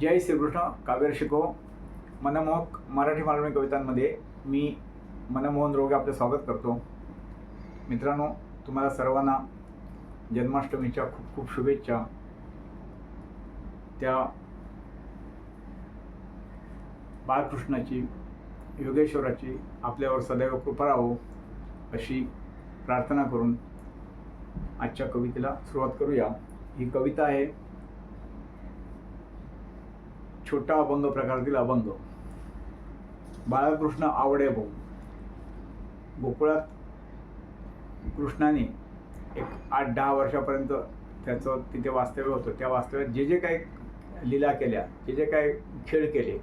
जय श्रीकृष्ण काव्य शिको मनमोहक मराठी मालवणी कवितांमध्ये मी मनमोहन रोगे आपलं स्वागत करतो. मित्रांनो तुम्हाला सर्वांना जन्माष्टमीच्या खूप खूप शुभेच्छा. त्या बाळकृष्णाची योगेश्वराची आपल्यावर सदैव कृपा राहो अशी प्रार्थना करून आजच्या कवितेला सुरुवात करूया. ही कविता आहे छोटा अभंग प्रकारातील अभंग. बाळकृष्ण आवडे भाऊ. गोकुळात कृष्णाने एक आठ दहा वर्षापर्यंत त्याचं तिथे वास्तव्य होतं. त्या वास्तव्यात जे जे काही लीला केल्या जे जे काही खेळ केले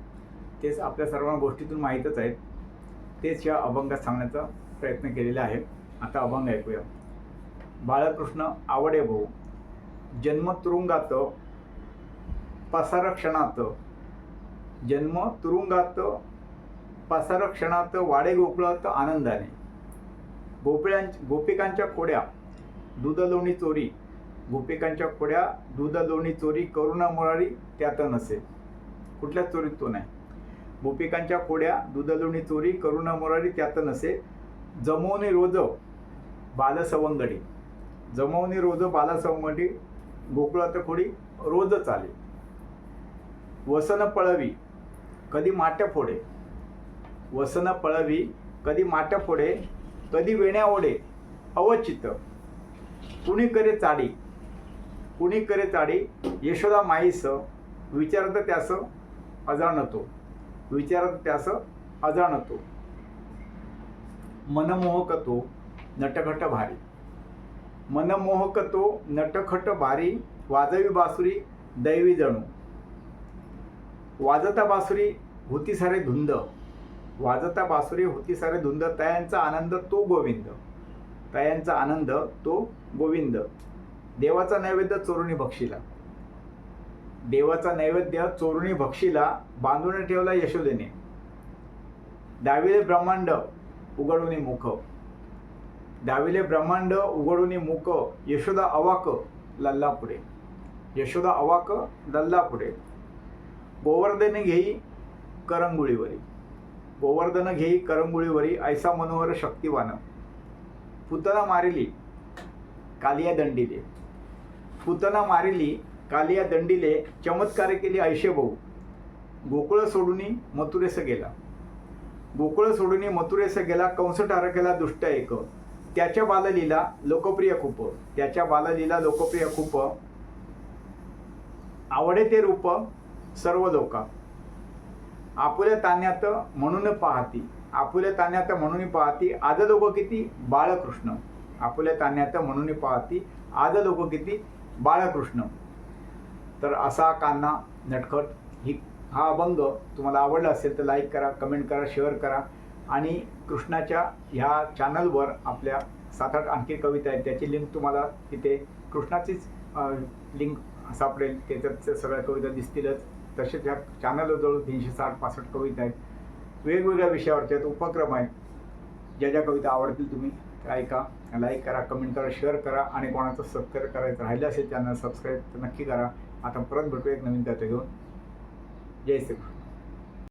तेच आपल्या सर्वांना गोष्टीतून माहीतच आहेत. तेच या अभंगात सांगण्याचा प्रयत्न केलेला आहे. आता अभंग ऐकूया. बाळकृष्ण आवडे भाऊ. जन्म तुरुंगात पसार जन्म तुरुंगात पसार क्षणात वाडे गोकुळात आनंदाने. गोपिळां गोपिकांच्या खोड्या दूध लोणी चोरी. गोपिकांच्या खोड्या दूध लोणी चोरी करुणा मुरारी त्यात नसे. कुठल्याच चोरीत तो नाही. गोपिकांच्या खोड्या दूध लोणी चोरी करुणा मुरारी त्यात नसे. जमवणे रोज बालसवंगडी. जमवणे रोज बालसवंगडी गोकुळात खोडी रोज चाले. वसन पळवी कधी माट्या फोडे? वसन पळवी कधी माट्या फोडे कधी वेण्या ओढे. अवचित. कुणी करे चाडी? कुणी करे चाडी? यशोदा माईस विचारत त्यास अजाणतो. विचारत त्यास अजाणतो. मनमोहक तो नटखट भारी. मनमोहक तो नटखट भारी वाजवी बासुरी दैवी जणू. वाजता बासुरी होती सारे धुंद. वाजता बासुरी होती सारे धुंद. तयांचा आनंद तो गोविंद. तयांचा आनंद तो गोविंद. देवाचा नैवेद्य चोरुणी बक्षीला. देवाचा नैवेद्य चोरुणी बक्षीला बांधून ठेवला यशोदेने. दाविले ब्रह्मांड उघडून मुख. दाविले ब्रह्मांड उघडून मुख. यशोदा अवाक लल्ला पुढे यशोदा अवाक लल्ला पुढे गोवर्धन घेई करंगुळीवरी. गोवर्धन घेई करंगुळीवरी ऐसा मनोहर शक्तिवान. पुतना मारिली कालिया दंडिले. पुतना मारिली कालिया दंडिले चमत्कार केली ऐशे भाऊ. गोकुळ सोडूनी मथुरेस गेला. गोकुळ सोडूनी मथुरेस गेला कंस टारकेला दुष्ट एक. त्याच्या बाललीला लोकप्रिय खूप. त्याच्या बाललीला लोकप्रिय खूप. आवडे ते रूप सर्व लोका. आपुल्या तान्यात म्हणून पाहती. आपुल्या तान्यात म्हणून पाहती. आज लोक किती? बाळकृष्ण. आपुल्या तान्यात म्हणून पाहती. आज लोक किती? बाळकृष्ण. तर असा कान्हा नटखट ही हा अभंग तुम्हाला आवडला असेल तर लाईक करा कमेंट करा शेअर करा. आणि कृष्णाच्या ह्या चॅनलवर आपल्या सात आठ आणखी कविता आहेत. त्याची लिंक तुम्हाला तिथे कृष्णाचीच लिंक सापडेल. त्याच्यात सगळ्या कविता दिसतीलच. तसेच ह्या चॅनलवर जवळ तीनशे साठ पासष्ट कविता आहेत वेगवेगळ्या विषयावरचे आहेत उपक्रम आहेत. ज्या ज्या कविता आवडतील तुम्ही त्या ऐका लाईक करा कमेंट करा शेअर करा आणि कोणाचं सबस्क्राईब करायचं राहिलं असेल चॅनल सबस्क्राईब नक्की करा. आता परत भेटू एक नवीन त्याचं घेऊन. जय श्री